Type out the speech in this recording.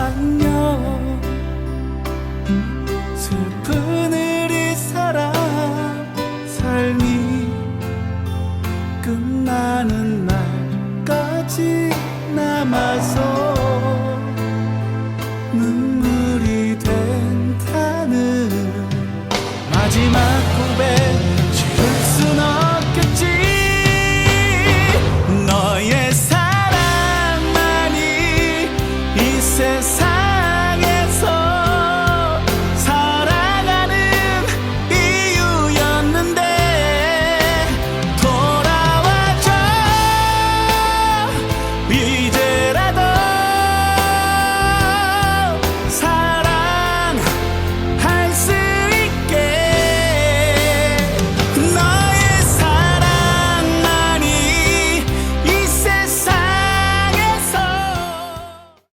안녕 슬픈 우리 사랑 삶이 끝나는 날까지 남아서 눈물이 된다는 마지막 고백 veces hay